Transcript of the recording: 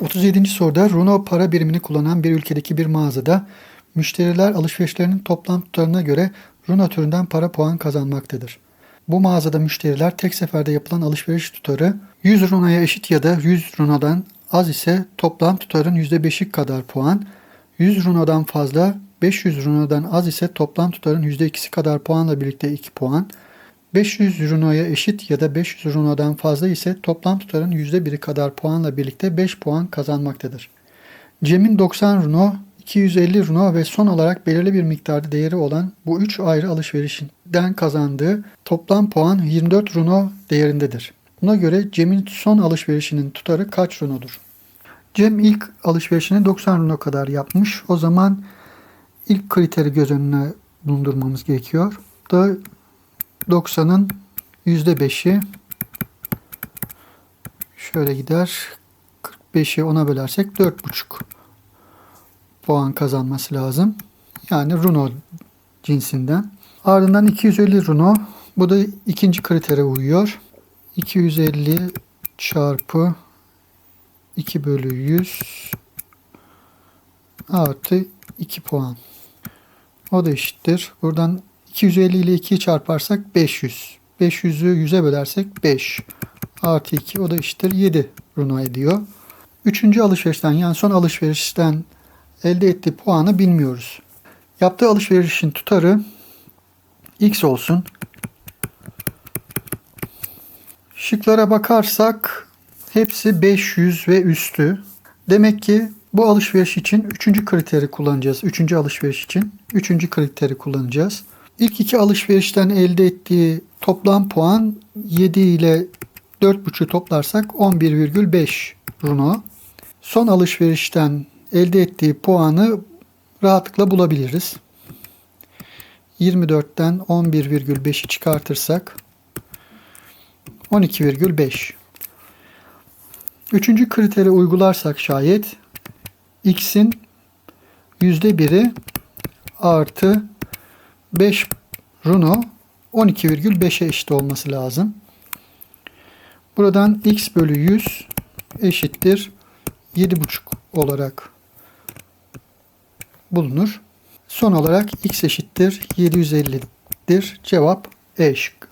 37. soruda Runo para birimini kullanan bir ülkedeki bir mağazada müşteriler alışverişlerinin toplam tutarına göre Runo türünden para puan kazanmaktadır. Bu mağazada müşteriler tek seferde yapılan alışveriş tutarı 100 Runo'ya eşit ya da 100 Runo'dan az ise toplam tutarın %5'i kadar puan, 100 Runo'dan fazla 500 Runo'dan az ise toplam tutarın %2'si kadar puanla birlikte 2 puan, 500 runoya eşit ya da 500 runodan fazla ise toplam tutarın %1'i kadar puanla birlikte 5 puan kazanmaktadır. Cem'in 90 runo, 250 runo ve son olarak belirli bir miktarda değeri olan bu 3 ayrı alışverişinden kazandığı toplam puan 24 runo değerindedir. Buna göre Cem'in son alışverişinin tutarı kaç runodur? Cem ilk alışverişini 90 runo kadar yapmış. O zaman ilk kriteri göz önüne bulundurmamız gerekiyor. Da 90'ın %5'i şöyle gider. 45'i ona bölersek 4,5 puan kazanması lazım. Yani Runo cinsinden. Ardından 250 Runo. Bu da ikinci kritere uyuyor. 250 çarpı 2 bölü 100 artı 2 puan. O da eşittir. Buradan 250 ile 2'yi çarparsak 500. 500'ü 100'e bölersek 5. Artı 2 o da eşittir 7 runo ediyor. Üçüncü alışverişten yani son alışverişten elde ettiği puanı bilmiyoruz. Yaptığı alışverişin tutarı x olsun. Şıklara bakarsak hepsi 500 ve üstü. Demek ki bu alışveriş için üçüncü kriteri kullanacağız. Üçüncü alışveriş için üçüncü kriteri kullanacağız. İlk iki alışverişten elde ettiği toplam puan 7 ile 4.5'ü toplarsak 11,5 runo. Son alışverişten elde ettiği puanı rahatlıkla bulabiliriz. 24'ten 11,5'i çıkartırsak 12,5. Üçüncü kriteri uygularsak şayet x'in %1'i artı 5 runo 12,5'e eşit olması lazım. Buradan x bölü 100 eşittir 7,5 olarak bulunur. Son olarak x eşittir 750'dir. Cevap E şıkkı.